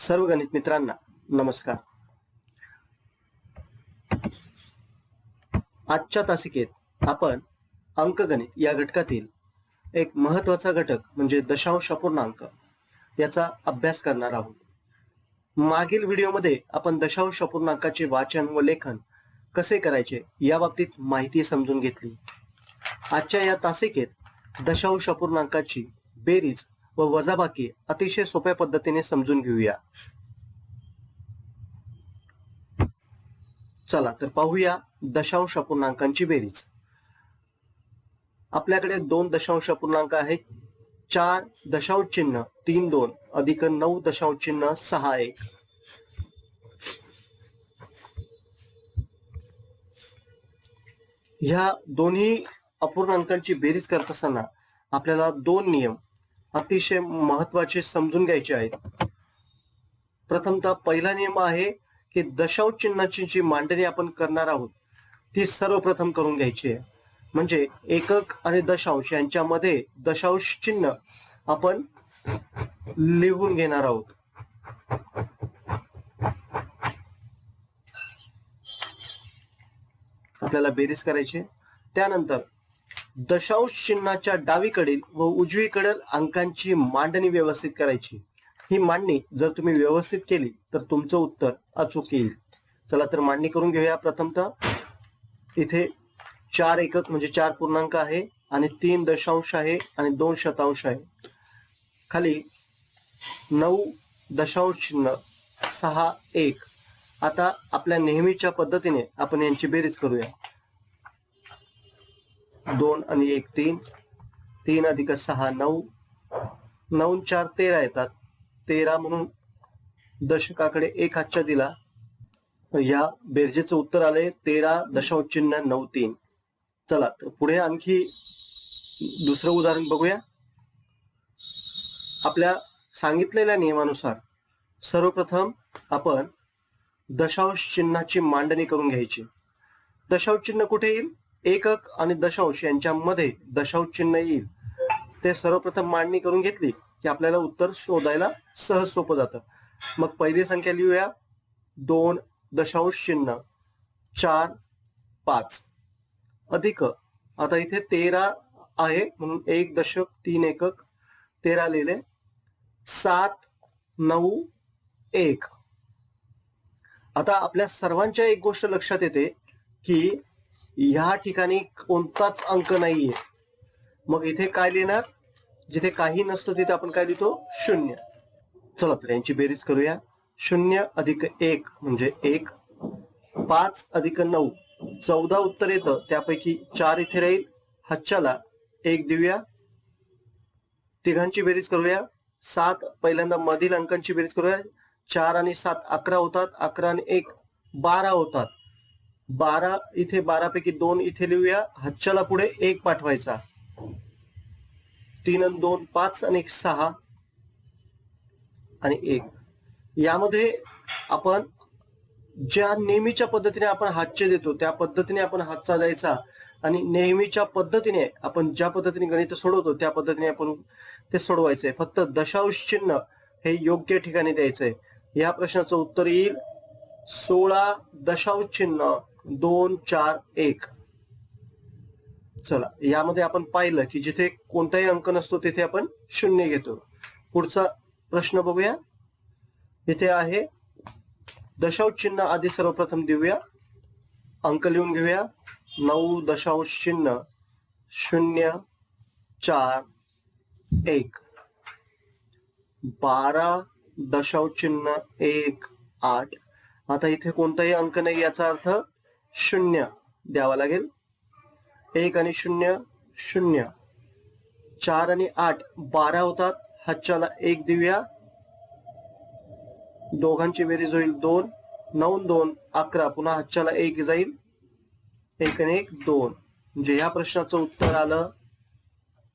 सर्व गणित मित्रांना नमस्कार. आजच्या तासिकेत आपण अंकगणित या घटकातील एक महत्त्वाचा घटक म्हणजे दशांश अपूर्णांक याचा अभ्यास करणार आहोत. मागील व्हिडिओमध्ये आपण दशांश अपूर्णांकाचे वाचन व लेखन कसे करायचे या बाबतीत माहिती समजून घेतली. आजच्या या तासिकेत दशांश अपूर्णांकाची बेरीज व वजाबाकी अतिशय सोप्या पद्धतीने समजून घेऊया. चला तर पाहूया दशांश अपूर्णांकांची बेरीज. आपल्याकडे दोन दशांश अपूर्णांक आहेत. चार दशांश चिन्ह तीन दोन अधिक नऊ दशांश चिन्ह सहा एक. ह्या दोन्ही अपूर्णांकांची बेरीज करत असताना आपल्याला दोन नियम अतिशय महत्त्वाचे समजून घ्यायचे आहेत. प्रथमतः पहिला नियम आहे की दशांश चिन्हाची जी मांडणी आपण करणार आहोत ती सर्वप्रथम करून घ्यायची आहे. म्हणजे एकक आणि दशांश यांच्यामध्ये दशांश चिन्ह आपण लिहून घेणार आहोत. आपल्याला बेरीज करायची त्यानंतर दशांश चिन्हाच्या डावीकडील व उजवीकडील अंकांची मांडणी व्यवस्थित करायची. ही मांडणी जर तुम्ही व्यवस्थित केली तर तुमचं उत्तर अचूक येईल. चला तर मांडणी करून घेऊया प्रथमतः. इथे चार एकक म्हणजे चार पूर्णांक आहे आणि तीन दशांश आहे आणि दोन शतांश आहे. खाली नऊ दशांश चिन्ह सहा एक. आता आपल्या नेहमीच्या पद्धतीने आपण यांची बेरीज करूया. दोन आणि एक तीन. तीन अधिक सहा नऊ. नऊ चार तेरा येतात. तेरा म्हणून दशकाकडे एक हातच्या दिला. या बेरजेचं उत्तर आले तेरा दशांश चिन्ह नऊ तीन. चला तर पुढे आणखी दुसरं उदाहरण बघूया. आपल्या सांगितलेल्या नियमानुसार सर्वप्रथम आपण दशांश चिन्हाची मांडणी करून घ्यायची. दशांश चिन्ह कुठे येईल? एकक आणि दशांश यांच्यामध्ये दशांश चिन्ह येईल. ते सर्वप्रथम मांडणी करून घेतली की आपल्याला उत्तर शोधायला सहज सोपं जातं. मग पहिली संख्या लिहूया. दोन दशांश चिन्ह चार पाच. अधिक आता इथे तेरा आहे म्हणून एक दशक तीन एकक. तेरा लिहिले. सात नऊ एक. आता आपल्या सर्वांच्या एक गोष्ट लक्षात येते की ह्या ठिकाणी कोणताच अंक नाहीये. मग इथे काय लिहिणार? जिथे काही नसतो तिथे आपण काय लिहितो? शून्य. चला तर यांची बेरीज करूया. शून्य अधिक एक म्हणजे एक. पाच अधिक नऊ. चौदा उत्तर येतं. त्यापैकी चार इथे राहील. हच्च्याला एक देऊया. तिघांची बेरीज करूया. सात पहिल्यांदा मधील अंकांची बेरीज करूया. चार आणि सात अकरा होतात. अकरा आणि एक बारा होतात. बारा इथे बारापैकी दोन इथे लिहूया. हच्च्याला पुढे एक पाठवायचा. तीन आणि दोन पाच आणि एक सहा आणि एक. यामध्ये आपण ज्या नेहमीच्या पद्धतीने आपण हातचे देतो त्या पद्धतीने आपण हातचा द्यायचा आणि नेहमीच्या पद्धतीने आपण ज्या पद्धतीने गणित सोडवतो त्या पद्धतीने आपण ते सोडवायचंय. फक्त दशांश चिन्ह हे योग्य ठिकाणी द्यायचंय. या प्रश्नाचं उत्तर येईल. सोळा दशांश चिन्ह दोन चार एक. चला यामध्ये आपण पाहिलं की जिथे कोणताही अंक नसतो तिथे आपण शून्य घेतो. पुढचा प्रश्न बघूया. इथे आहे दशांश चिन्ह आधी सर्वप्रथम देऊया. अंक लिहून घेऊया. नऊ दशांश चिन्ह शून्य चार एक. बारा दशांश चिन्ह एक आठ. आता इथे कोणताही अंक नाही याचा अर्थ शून्य द्यावा लागेल. एक आणि शून्य शून्य. चार आणि आठ बारा होतात. हातच्याला एक देऊया. दोघांची बेरीज होईल दोन. नऊ दोन अकरा. पुन्हा हातच्याला एक जाईल. एक आणि एक दोन. म्हणजे ह्या प्रश्नाचं उत्तर आलं.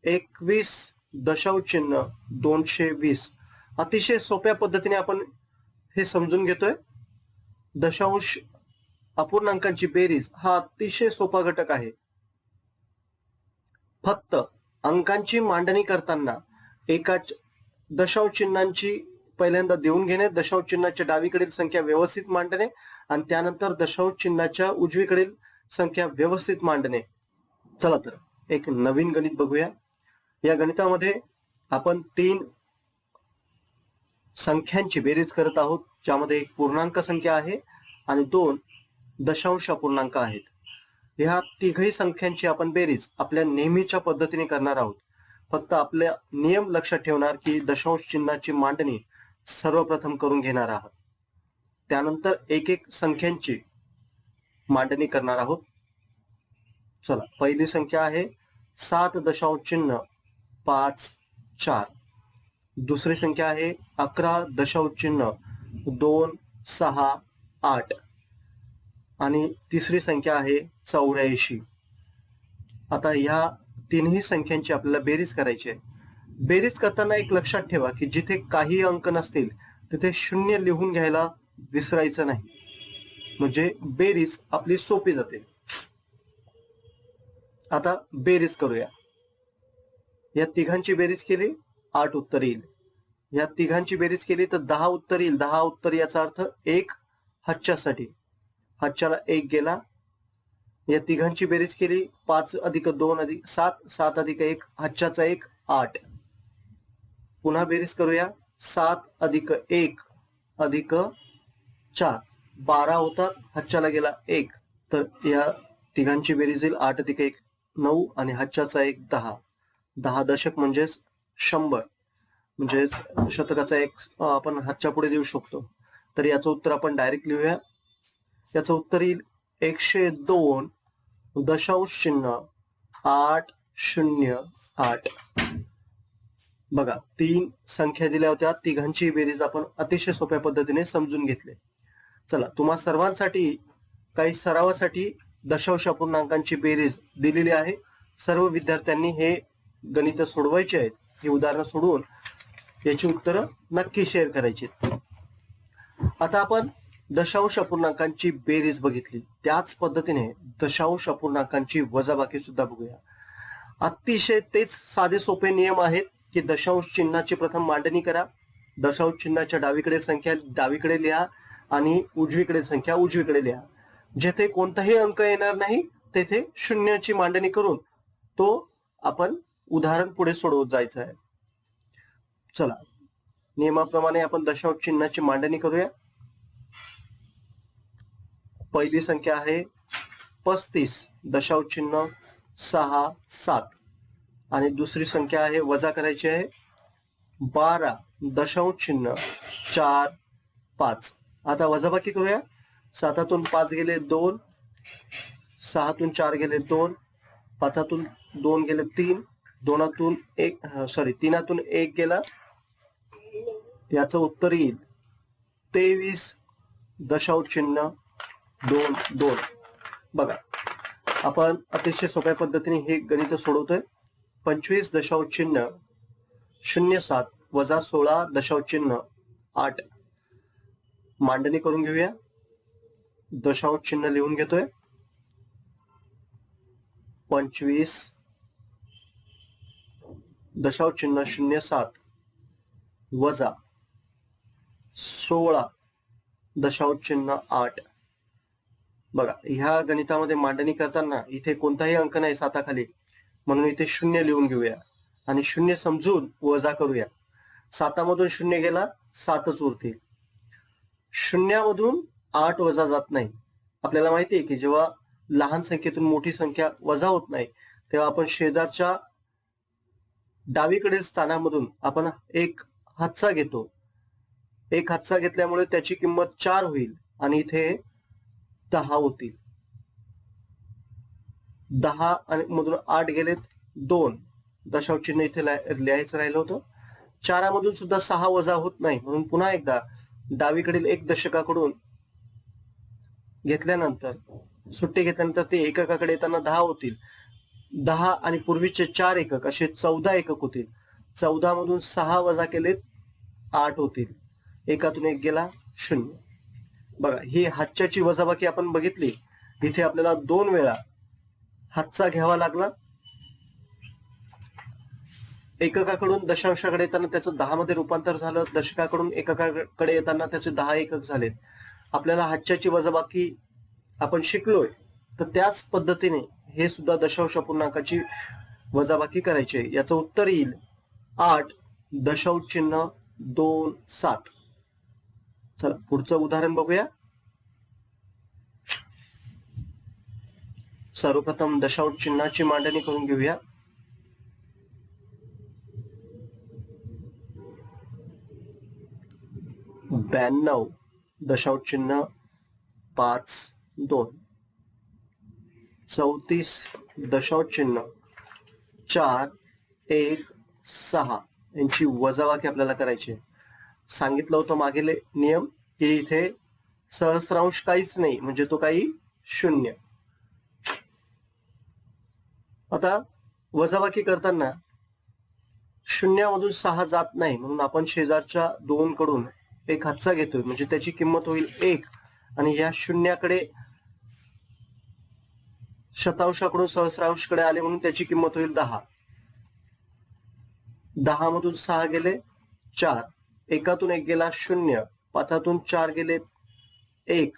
एकवीस दशांश चिन्ह दोनशे वीस. अतिशय सोप्या पद्धतीने आपण हे समजून घेतोय. दशांश अपूर्णांकांची बेरीज हा अतिशय सोपा घटक आहे. फक्त अंकांची मांडणी करताना एका दशांश चिन्हांची पहिल्यांदा देऊन घेणे दशांश चिन्हाच्या डावीकडील संख्या व्यवस्थित मांडणे आणि त्यानंतर दशांश चिन्हाच्या उजवीकडील संख्या व्यवस्थित मांडणे. चला तर एक नवीन गणित बघूया. या गणितामध्ये आपण तीन संख्यांची बेरीज करत आहोत ज्यामध्ये एक पूर्णांक संख्या आहे आणि दोन दशांश अपूर्णांक आहेत. ह्या तिघही संख्यांची आपण बेरीज आपल्या नेहमीच्या पद्धतीने करणार आहोत. फक्त आपल्या नियम लक्षात ठेवणार की दशांश चिन्हाची मांडणी सर्वप्रथम करून घेणार आहात. त्यानंतर एक एक संख्यांची मांडणी करणार आहोत. चला पहिली संख्या आहे सात दशांश चिन्ह पाच चार. दुसरी संख्या आहे अकरा दशांश चिन्ह दोन सहा आठ. आणि तिसरी संख्या आहे चौऱ्याऐंशी. आता ह्या तिन्ही संख्यांची आपल्याला बेरीज करायची आहे. बेरीज करताना एक लक्षात ठेवा की जिथे काही अंक नसतील तिथे शून्य लिहून घ्यायला विसरायचं नाही. म्हणजे बेरीज आपली सोपी जाते. आता बेरीज करूया. या तिघांची बेरीज केली आठ उत्तर येईल. या तिघांची बेरीज केली तर दहा उत्तर येईल. दहा उत्तर याचा अर्थ एक हच्च्यासाठी हच्च्याला एक गेला. या तिघांची बेरीज केली. पाच अधिक दोन अधिक सात सात अधिक एक हच्च्याचा एक आठ. पुन्हा बेरीज करूया. सात अधिक एक अधिक चार. बारा होतात. हच्च्याला गेला एक. तर या तिघांची बेरीज येईल आठ अधिक एक नऊ आणि हच्च्याचा एक दहा. दहा दशक म्हणजेच शंभर. म्हणजेच शतकाचा एक आपण हातच्या पुढे देऊ शकतो. तर याचं उत्तर आपण डायरेक्ट लिहूया. याचं उत्तर येईल एकशे दोन दशांश चिन्ह आठ शून्य आठ. बघा तीन संख्या दिल्या होत्या. तिघांची बेरीज आपण अतिशय सोप्या पद्धतीने समजून घेतले. चला तुम्हा सर्वांसाठी काही सरावासाठी दशांश अपूर्णांकांची बेरीज दिलेली आहे. सर्व विद्यार्थ्यांनी हे गणित सोडवायचे आहेत. ही उदाहरणं सोडवून याची उत्तरं नक्की शेअर करायची आता आपण दशांश अपूर्णांकांची बेरीज बघितली. त्याच पद्धतीने दशांश अपूर्णांकांची वजाबाकी सुद्धा बघूया. अतिशय तेच साधे सोपे नियम आहेत की दशांश चिन्हाची प्रथम मांडणी करा. दशांश चिन्हाच्या डावीकडे संख्या डावीकडे लिहा आणि उजवीकडे संख्या उजवीकडे लिहा. जेथे कोणताही अंक येणार नाही तेथे शून्याची मांडणी करून तो आपण उदाहरण पुढे सोडवत जायचं आहे. चला. नियमाप्रमाणे आपण दशांश चिन्हाची मांडणी करूया. पहिली संख्या आहे पस्तीस दशांश चिन्ह सहा सात. आणि दुसरी संख्या आहे वजा करायची आहे बारा दशांश चिन्ह चार पाच. आता वजाबाकी करूया. सातातून पाच गेले दोन सहातून चार गेले दोन पाचातून दोन गेले तीन दोनातून एक सॉरी तीनातून एक गेला. याचं उत्तर येईल. तेवीस दशांश चिन्ह दोन दोन. बघा आपण अतिशय सोप्या पद्धतीने हे गणित सोडवतोय. पंचवीस दशांश चिन्ह शून्य सात वजा सोळा दशांश चिन्ह आठ. मांडणी करून घेऊया. दशांश चिन्ह लिहून घेतोय. पंचवीस दशांश चिन्ह शून्य सात वजा सोळा दशांश चिन्ह आठ. बघा ह्या गणितामध्ये मांडणी करताना इथे कोणताही अंक नाही साताखाली. म्हणून इथे शून्य लिहून घेऊया. आणि शून्य समजून वजा करूया. सातामधून शून्य गेला सातच उरतील. शून्यामधून आठ वजा जात नाही. आपल्याला माहिती आहे की जेव्हा लहान संख्येतून मोठी संख्या वजा होत नाही तेव्हा आपण शेजारच्या डावीकडील स्थानामधून आपण एक हातचा घेतो. एक हातचा घेतल्यामुळे त्याची किंमत चार होईल. आणि इथे दहा होतील. दहा आणि मधून आठ गेलेत दोन. दशाव चिन्ह इथे लिहायचं राहिलं होतं. चारामधून सुद्धा सहा वजा होत नाही. म्हणून पुन्हा एकदा डावीकडील एक दशकाकडून घेतल्यानंतर सुट्टी घेतल्यानंतर ते एककाकडे येताना दहा होतील. दहा आणि पूर्वीचे चार एकक असे चौदा एकक होतील. चौदा मधून सहा वजा केलेत आठ होतील. एकातून एक गेला शून्य. बघा ही हातच्याची वजाबाकी आपण बघितली. इथे आपल्याला दोन वेळा हातचा घ्यावा लागला. एककाकडून दशांशाकडे येताना त्याचं दहा मध्ये रूपांतर झालं. दशकाकडून एककाकडे येताना त्याचे दहा एकक झालेत. आपल्याला हातच्याची वजाबाकी आपण शिकलोय. तर त्याच पद्धतीने हे सुद्धा दशांश पूर्णांकाची वजाबाकी करायची याचं उत्तर येईल आठ दशांश चिन्ह दोन सात. चला पुढचं उदाहरण बघूया. सर्वप्रथम दशांश चिन्हाची मांडणी करून घेऊया. ब्याण्णव दशांश चिन्ह पाच दोन. चौतीस दशांश चिन्ह चार एक सहा. यांची वजावाकी आपल्याला करायची आहे. सांगितलं होतं मागील नियम की इथे सहस्रांश काहीच नाही म्हणजे तो काही शून्य. आता वजाबाकी करताना शून्यामधून सहा जात नाही म्हणून आपण शेजारच्या दोन कडून एक हातचा घेतोय म्हणजे त्याची किंमत होईल एक. आणि या शून्याकडे शतांशाकडून सहस्रांशकडे आले म्हणून त्याची किंमत होईल दहा. दहा मधून सहा गेले चार. एकातून एक गेला शून्य पाचातून चार गेले एक.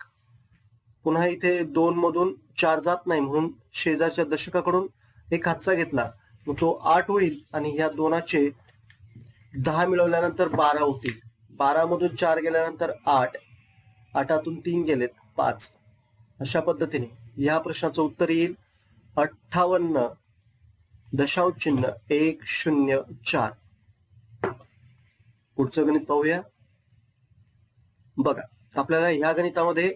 पुन्हा इथे दोन मधून चार जात नाही म्हणून शेजारच्या दशकाकडून एक हातचा घेतला. मग तो आठ होईल आणि ह्या दोनाचे दहा मिळवल्यानंतर बारा होतील. बारा मधून चार गेल्यानंतर आठ आठातून तीन गेलेत पाच. अशा पद्धतीने या प्रश्नाचं उत्तर येईल. अठ्ठावन्न दशांश चिन्ह एक शून्य चार. पुढचं गणित पाहूया. बघा आपल्याला ह्या गणितामध्ये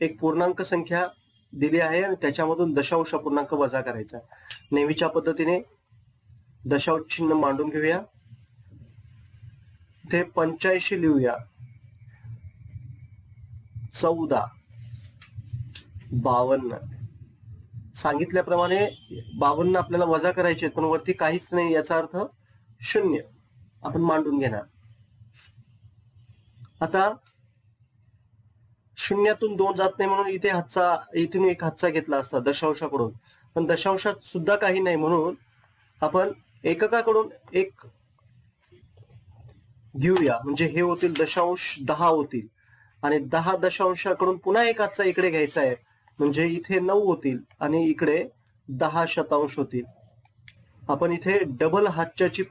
एक पूर्णांक संख्या दिली आहे आणि त्याच्यामधून दशांश पूर्णांक वजा करायचा. नेहमीच्या पद्धतीने दशांश चिन्ह मांडून घेऊया. ते पंच्याऐंशी लिहूया. चौदा बावन्न. सांगितल्याप्रमाणे बावन्न आपल्याला वजा करायचे पण वरती काहीच नाही याचा अर्थ शून्य. आपण मांडून घेणार. आता शून्यातून दोन जात नाही म्हणून इथे हातचा इथून एक हातचा घेतला असता दशांशाकडून. पण दशांशात सुद्धा काही नाही म्हणून आपण एककाकडून एक घेऊया. म्हणजे हे होतील दशांश दहा होतील. आणि दहा दशांशाकडून पुन्हा एक हातचा इकडे घ्यायचा आहे. म्हणजे इथे नऊ होतील आणि इकडे दहा शतांश होतील. आपण इथे डबल हातच्याची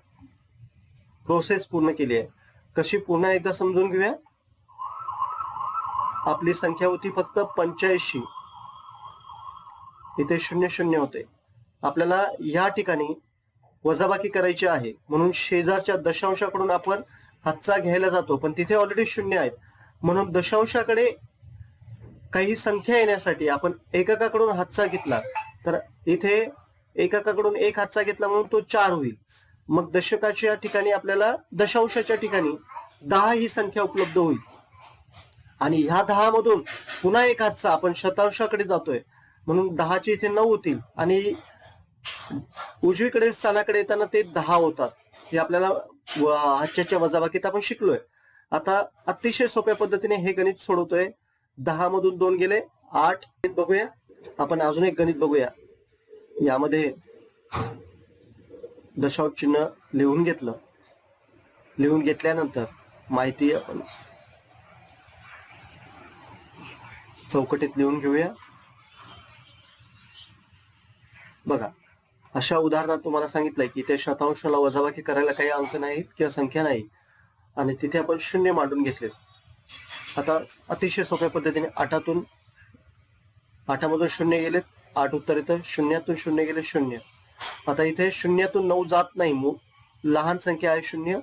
प्रोसेस पूर्ण केली आहे. कशी पुन्हा एकदा समजून घेऊया? आपली संख्या होती फक्त पंच्याऐंशी. इथे शून्य शून्य होते. आपल्याला या ठिकाणी वजाबाकी करायची आहे. म्हणून शेजारच्या दशांशाकडून आपण हातचा घ्यायला जातो. पण तिथे ऑलरेडी शून्य आहेत. म्हणून दशांशाकडे काही संख्या येण्यासाठी आपण एककाकडून हातचा घेतला तर इथे एककाकडून एक हातचा घेतला म्हणून तो चार होईल. मग दशकाच्या ठिकाणी आपल्याला दशांशाच्या ठिकाणी दहा ही संख्या उपलब्ध होईल. आणि ह्या दहा मधून पुन्हा एक हातचा आपण शतांशाकडे जातोय. म्हणून दहाचे इथे नऊ होतील आणि उजवीकडे स्थानाकडे येताना ते दहा होतात. हे आपल्याला व- वजाबाकीत आपण शिकलोय. आता अतिशय सोप्या पद्धतीने हे गणित सोडवतोय. दहा मधून दोन गेले आठ गणित बघूया. आपण अजून एक गणित बघूया. यामध्ये दशांश चिन्ह लिहून घेतलं. लिहून घेतल्यानंतर माहिती आपण चौकटीत लिहून घेऊया. बघा अशा उदाहरणात तुम्हाला सांगितलंय की ते शतांशाला वजाबाकी करायला काही अंक नाहीत किंवा संख्या नाही आणि तिथे आपण शून्य मांडून घेतले आता अतिशय सोप्या पद्धतीने आठातून आठामधून शून्य गेलेत. आठ उत्तर येतं शून्यातून शून्य गेले शून्य. आता इथे शून्यातून नऊ जात नाही मूळ लहान संख्या आहे शून्य.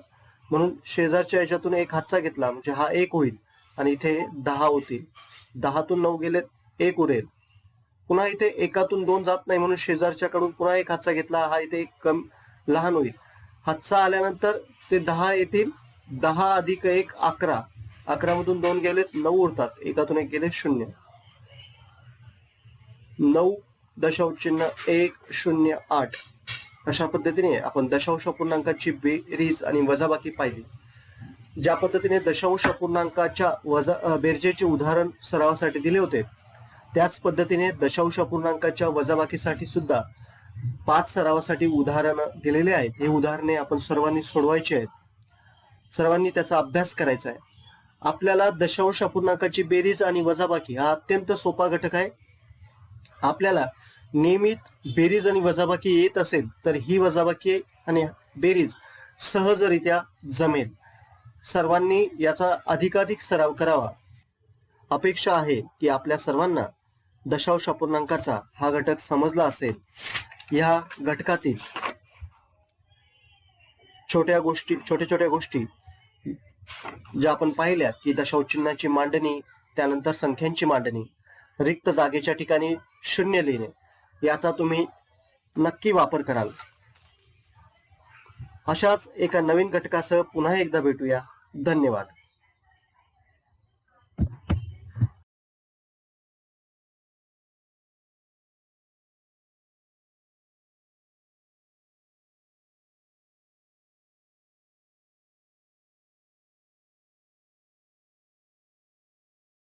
म्हणून शेजारच्या याच्यातून एक हातचा घेतला म्हणजे हा एक होईल आणि इथे दहा होतील. दहातून नऊ गेलेत एक उरेल. पुन्हा इथे एकातून दोन जात नाही म्हणून शेजारच्याकडून पुन्हा एक हातचा घेतला हा इथे एक कम लहान होईल. हातचा आल्यानंतर ते दहा येतील. दहा अधिक एक अकरा. अकरा मधून दोन गेलेत नऊ उरतात. एकातून एक गेले शून्य. नऊ दशांश चिन्ह एक शून्य आठ. अशा पद्धतीने आपण दशांश पूर्णांकाची बेरीज आणि वजाबाकी पाहिली. ज्या पद्धतीने दशांश पूर्णांकाच्या वजा बेरजेचे उदाहरण सरावासाठी दिले होते त्याच पद्धतीने दशांश पूर्णांकाच्या वजाबाकीसाठी सुद्धा पाच सरावासाठी उदाहरणं दिलेले आहेत. हे उदाहरणे आपण सर्वांनी सोडवायची आहेत. सर्वांनी त्याचा अभ्यास करायचा आहे. आपल्याला दशांश अपूर्णांकाची बेरीज आणि वजाबाकी हा अत्यंत सोपा घटक आहे. आपल्याला नियमित बेरीज आणि वजाबाकी येत असेल तर ही वजाबाकी आणि बेरीज सहजरित्या जमेल. सर्वांनी याचा अधिकाधिक सराव करावा. अपेक्षा आहे की आपल्या सर्वांना दशांश अपूर्णांकाचा हा घटक समजला असेल. ह्या घटकातील छोट्या गोष्टी छोट्या छोट्या गोष्टी ज्या आपण पाहिल्या की दशांश चिन्हाची मांडणी त्यानंतर संख्यांची मांडणी रिक्त जागेच्या ठिकाणी शून्य लिहिणे याचा तुम्ही नक्की वापर कराल. अशाच एका नवीन घटकासह पुन्हा एकदा भेटूया. धन्यवाद.